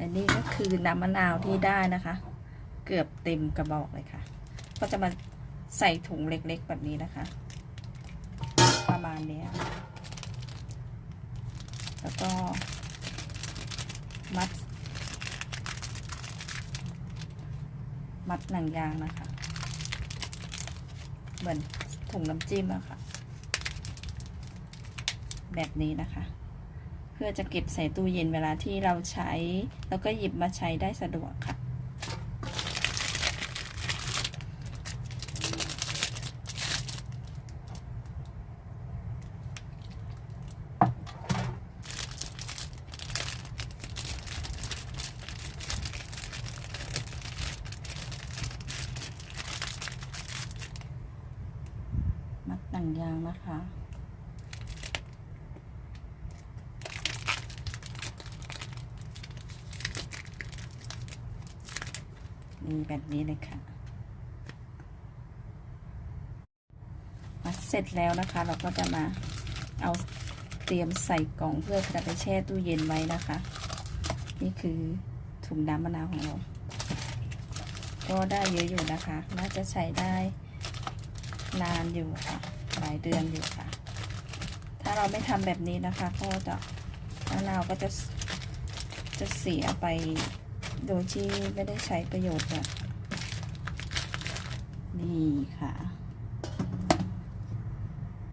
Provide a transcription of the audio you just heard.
อันนี้ก็คือน้ำมะนาวที่ได้นะคะ เกือบเต็มกระบอกเลยค่ะ ก็จะมาใส่ถุงเล็กๆแบบนี้นะคะ ประมาณเนี้ยแล้วก็มัด มัดหนังยางนะคะ เหมือนถุงน้ำจิ้มอะค่ะ แบบนี้นะคะ พื่อจะเก็บใส่ตู้เย็นเวลาที่เราใช้ แล้วก็หยิบมาใช้ได้สะดวกค่ะ มัดหนังยางนะคะ นี่แบบนี้เลยค่ะ มัดเสร็จแล้วนะคะ เราก็จะมาเอาเตรียมใส่กล่องเพื่อจะไปแช่ตู้เย็นไว้นะคะ นี่คือถุงน้ำมะนาวของเรา ก็ได้เยอะอยู่นะคะ น่าจะใช้ได้นานอยู่ค่ะ หลายเดือนอยู่ค่ะ ถ้าเราไม่ทำแบบนี้นะคะ ก็จะมะนาวก็จะจะเสียไป โดยที่ไม่ได้ใช้ประโยชน์แบบนี่ค่ะ